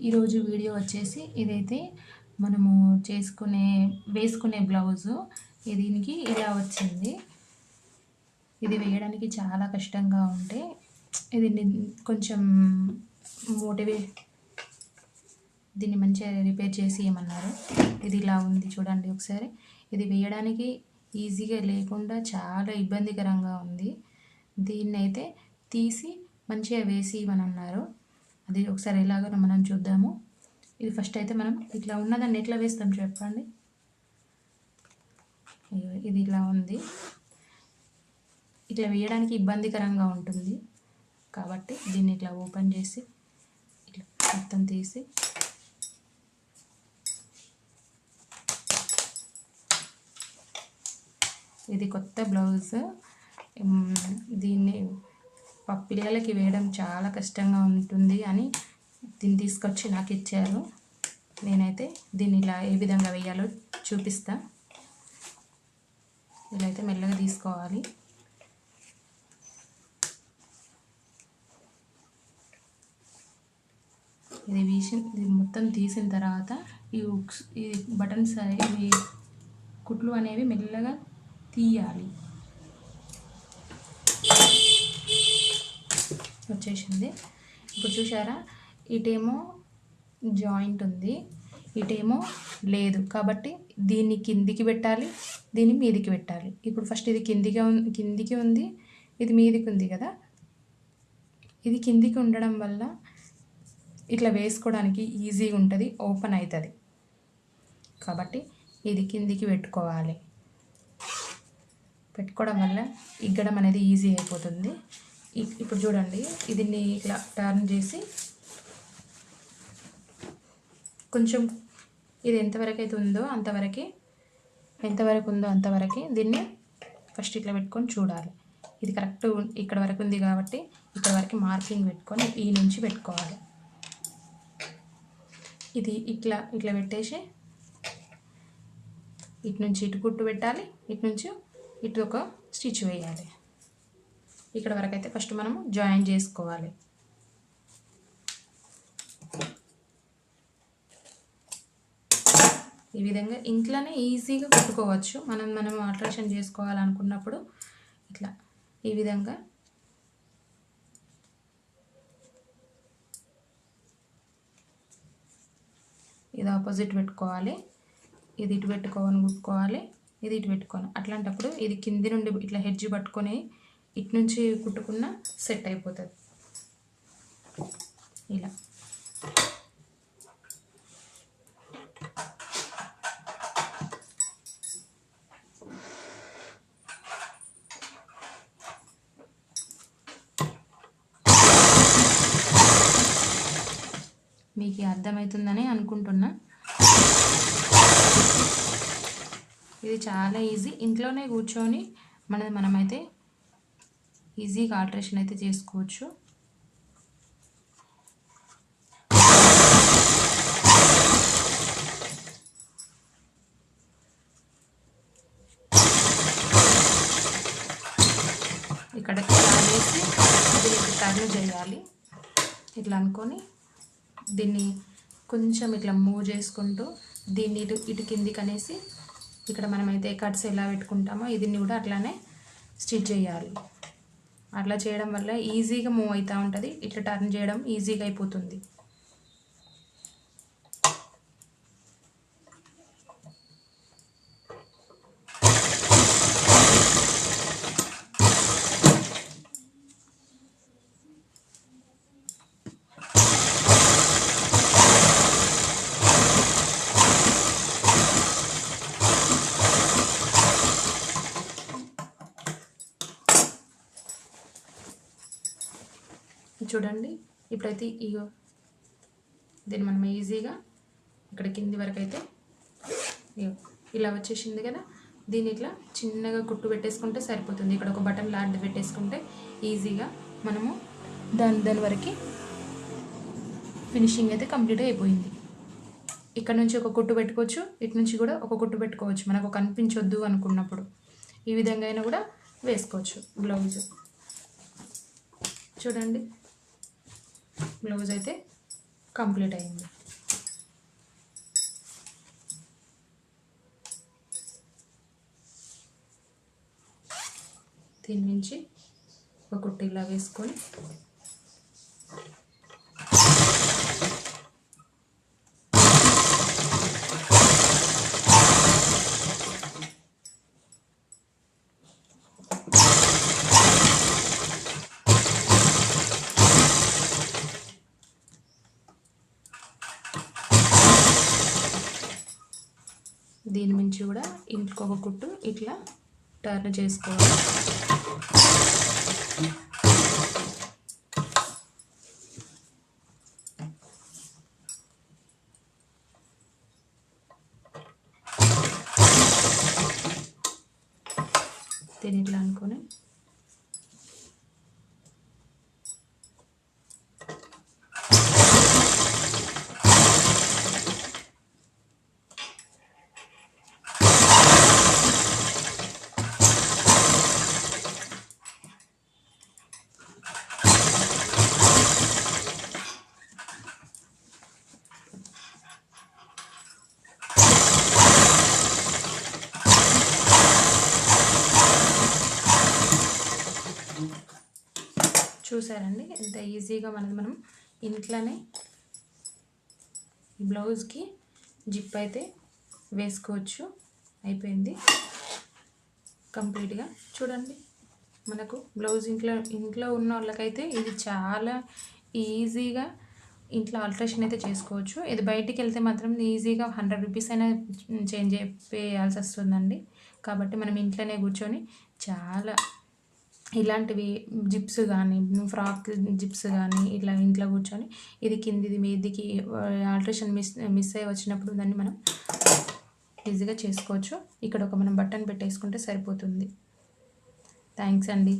ఈరోజు వీడియో వచ్చేసి ఇదైతే మనము చేసుకునే వేసుకునే బ్లౌజు. దీనికి ఇలా వచ్చింది. ఇది వేయడానికి చాలా కష్టంగా ఉంటే ఇది కొంచెం మోటివే దీన్ని మంచిగా రిపేర్ చేసి ఇవ్వమన్నారు ఇది ఇలా ఉంది చూడండి ఒకసారి. ఇది వేయడానికి ఈజీగా లేకుండా చాలా ఇబ్బందికరంగా ఉంది. దీన్ని అయితే తీసి మంచిగా వేసి ఇవ్వనన్నారు. అది ఒకసారి ఎలాగో మనం చూద్దాము. ఇది ఫస్ట్ అయితే మనం ఇట్లా ఉన్నదాన్ని ఎట్లా వేస్తాం చెప్పండి. ఇది ఇలా ఉంది. ఇట్లా వేయడానికి ఇబ్బందికరంగా ఉంటుంది. కాబట్టి దీన్ని ఇట్లా ఓపెన్ చేసి ఇట్లా మొత్తం తీసి ఇది కొత్త బ్లౌజ్. దీన్ని పిల్లలకి వేయడం చాలా కష్టంగా ఉంటుంది అని దీన్ని తీసుకొచ్చి నాకు ఇచ్చారు. నేనైతే దీన్ని ఇలా ఏ విధంగా వేయాలో చూపిస్తా. ఇలా అయితే మెల్లగా తీసుకోవాలి. ఇది వేసి ఇది మొత్తం తీసిన తర్వాత ఈ ఈ బటన్స్ ఈ కుట్లు అనేవి మెల్లగా తీయాలి. వచ్చేసింది. ఇప్పుడు చూసారా ఇటేమో జాయింట్ ఉంది. ఇటేమో లేదు. కాబట్టి దీన్ని కిందికి పెట్టాలి దీన్ని మీదికి పెట్టాలి. ఇప్పుడు ఫస్ట్ ఇది కిందికి కిందికి ఉంది. ఇది మీదికి ఉంది కదా? ఇది కిందికి ఉండడం వల్ల ఇట్లా వేసుకోవడానికి ఈజీగా ఉంటుంది ఓపెన్ అవుతుంది కాబట్టి ఇది కిందికి పెట్టుకోవాలి. పెట్టుకోవడం వల్ల ఇగ్గడం అనేది ఈజీ అయిపోతుంది. ఇప్పుడు చూడండి దీన్ని ఇట్లా టర్న్ చేసి కొంచెం ఇది ఎంతవరకు అయితే ఉందో అంతవరకు ఎంతవరకు ఉందో అంతవరకు దీన్ని ఫస్ట్ ఇట్లా పెట్టుకొని చూడాలి. ఇది కరెక్ట్ ఇక్కడ వరకు ఉంది కాబట్టి ఇక్కడ వరకు మార్కింగ్ పెట్టుకొని ఈ నుంచి పెట్టుకోవాలి. ఇది ఇట్లా ఇట్లా పెట్టేసి ఇటు నుంచి ఇటు కుట్టు పెట్టాలి ఇటు నుంచి ఇటు ఒక స్టిచ్ వేయాలి. ఇక్కడ వరకు అయితే ఫస్ట్ మనము జాయిన్ చేసుకోవాలి. ఈ విధంగా ఇంట్లోనే ఈజీగా కుట్టుకోవచ్చు. మనం మనం ఆల్ట్రేషన్ చేసుకోవాలనుకున్నప్పుడు ఇట్లా ఈ విధంగా ఇది ఆపోజిట్ పెట్టుకోవాలి. ఇది ఇటు పెట్టుకోవాలని కుట్టుకోవాలి ఇది ఇటు పెట్టుకోవాలి. అట్లాంటప్పుడు ఇది కింది నుండి ఇట్లా హెడ్జ్ పట్టుకొని ఇటు నుంచి కుట్టుకున్న సెట్ అయిపోతుంది. ఇలా. మీకు అర్థమవుతుందని అనుకుంటున్నా. ఇది చాలా ఈజీ. ఇంట్లోనే కూర్చొని మనది మనమైతే ఈజీగా ఆల్ట్రేషన్ అయితే చేసుకోవచ్చు. ఇక్కడ వేసి టర్న్ చేయాలి. ఇట్లా అనుకొని దీన్ని కొంచెం ఇట్లా మూవ్ చేసుకుంటూ దీన్ని ఇటు ఇటు కిందికి అనేసి ఇక్కడ మనమైతే కట్స్ ఎలా పెట్టుకుంటామో దీన్ని కూడా అట్లానే స్టిచ్ చేయాలి. అట్లా చేయడం వల్ల ఈజీగా మూవ్ అవుతూ ఉంటుంది. ఇట్లా టర్న్ చేయడం ఈజీగా అయిపోతుంది. చూడండి. ఇప్పుడైతే ఇగో దీన్ని మనం ఈజీగా ఇక్కడ కింది వరకు అయితే ఇలా వచ్చేసింది కదా. దీన్ని ఇట్లా చిన్నగా కుట్టు పెట్టేసుకుంటే సరిపోతుంది. ఇక్కడ ఒక బటన్ లాంటిది పెట్టేసుకుంటే ఈజీగా మనము దాని దాని వరకు ఫినిషింగ్ అయితే కంప్లీట్ అయిపోయింది. ఇక్కడ నుంచి ఒక కుట్టు పెట్టుకోవచ్చు ఇటు నుంచి కూడా ఒక కుట్టు పెట్టుకోవచ్చు. మనకు కనిపించొద్దు అనుకున్నప్పుడు ఈ విధంగా అయినా కూడా వేసుకోవచ్చు బ్లౌజ్. చూడండి. బ్లౌజ్ అయితే కంప్లీట్ అయింది. దీని నుంచి ఒక కుట్టిలా ఇలా వేసుకొని దీని నుంచి కూడా ఇంకొక కుట్టు ఇట్లా టర్న్ చేసుకోవాలి. దీని ఇట్లా అనుకొని చూసారండి? ఎంత ఈజీగా మనది మనం ఇంట్లోనే బ్లౌజ్కి జిప్ అయితే వేసుకోవచ్చు. అయిపోయింది. కంప్లీట్గా చూడండి. మనకు బ్లౌజ్ ఇంట్లో ఇంట్లో ఉన్న వాళ్ళకైతే ఇది చాలా ఈజీగా ఇంట్లో ఆల్ట్రేషన్ అయితే చేసుకోవచ్చు. ఇది బయటికి వెళ్తే మాత్రం ఈజీగా హండ్రెడ్ రూపీస్ అయినా చేంజ్ చేయాల్సి వస్తుందండి. కాబట్టి మనం ఇంట్లోనే కూర్చొని చాలా ఇలాంటివి జిప్స్ కానీ ఫ్రాక్ జిప్స్ కానీ ఇట్లా ఇంట్లో కూర్చొని ఇది కిందిది మీదికి ఆల్ట్రేషన్ మిస్ మిస్ అయ్యి వచ్చినప్పుడు దాన్ని మనం ఈజీగా చేసుకోవచ్చు. ఇక్కడ ఒక మనం బటన్ పెట్టేసుకుంటే సరిపోతుంది. థ్యాంక్స్ అండి.